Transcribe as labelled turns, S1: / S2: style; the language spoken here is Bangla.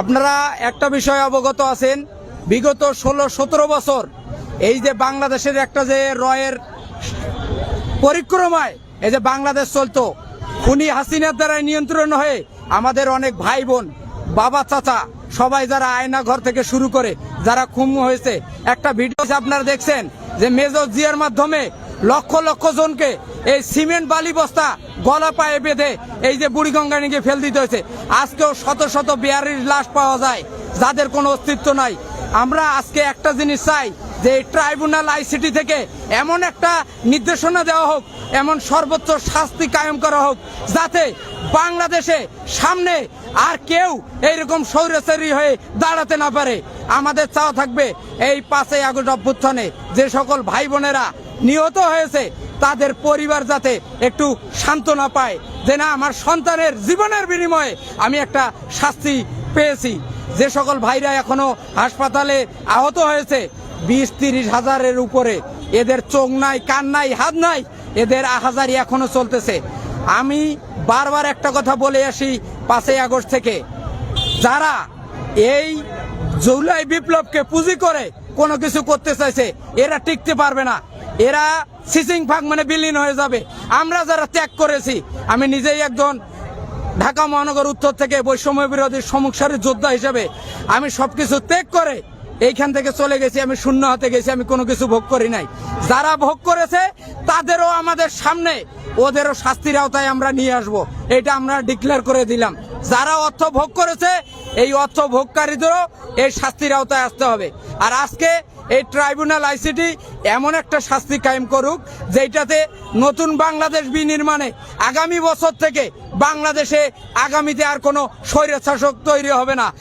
S1: আপনারা একটা বিষয় অবগত আছেন, বিগত ষোলো সতেরো বছর এই যে বাংলাদেশের একটা যে রয়ের পরিক্রমায় এই যে বাংলাদেশ চলতো, খুনি হাসিনার দ্বারা নিয়ন্ত্রণ হয়ে আমাদের অনেক ভাই বোন, বাবা, চাচা সবাই যারা আয়না ঘর থেকে শুরু করে যারা খুম হয়েছে। একটা ভিডিও আপনারা দেখছেন যে মেজর জিয়ার মাধ্যমে লক্ষ লক্ষ জনকে এই সিমেন্ট বালি বস্তা গলা পায়ে বেঁধে এই যে বুড়িগঙ্গা নিয়ে ফেল দিতে হয়েছে। আজকেও শত শত বিহারির লাশ পাওয়া যায়, যাদের কোনো অস্তিত্ব নাই। আমরা আজকে একটা জিনিস চাই, যে ট্রাইব্যুনাল আইসিটি থেকে এমন একটা নির্দেশনা দেওয়া হোক, এমন সর্বোচ্চ শাস্তি কায়েম করা হোক, যাতে বাংলাদেশে সামনে আর কেউ এইরকম সৌরচারী হয়ে দাঁড়াতে না পারে। আমাদের চাওয়া থাকবে এই পাঁচই আগস্ট অভ্যুত্থানে যে সকল ভাই বোনেরা নিহত হয়েছে। তাদের পরিবার যাতে একটু সান্ত্বনা পায় যে না, আমার সন্তানের জীবনের বিনিময়ে আমি একটা শাস্তি পেয়েছি। যে সকল ভাইরা এখনও হাসপাতালে আহত হয়েছে, বিশ তিরিশ হাজারের উপরে। এদের চোখ নাই, কান নাই, হাত নাই, এদের আহাজারি এখনও চলতেছে। আমি বারবার একটা কথা বলে আসি পাঁচই আগস্ট থেকে। যারা এই জুলাই বিপ্লবকে পুঁজি করে কোনো কিছু করতে চাইছে, এরা টিকতে পারবে না। এরা সিসিং ফাঁক মানে বিলীন হয়ে যাবে। আমরা যারা ত্যাগ করেছি, আমি নিজেই একজন ঢাকা মহানগর উত্তর থেকে বৈষম্য বিরোধী সমুখসারী যোদ্ধা হিসেবে, আমি সবকিছু ত্যাগ করে এইখান থেকে চলে গেছি, আমি শূন্য হাতে গেছি, আমি কোনো কিছু ভোগ করি নাই। যারা ভোগ করেছে, তাদেরও আমাদের সামনে ওদেরও শাস্তির আওতায় আমরা নিয়ে আসব। এটা আমরা ডিক্লেয়ার করে দিলাম। যারা অর্থ ভোগ করেছে, এই অর্থ ভোগকারীদেরও এই শাস্তির আওতায় আসতে হবে। আর আজকে এই ট্রাইব্যুনাল আইসিটি এমন একটা শাস্তি কায়েম করুক যেটাতে নতুন বাংলাদেশ বিনির্মাণে আগামী বছর থেকে বাংলাদেশে আগামীতে আর কোনো স্বৈরশাসক তৈরি হবে না।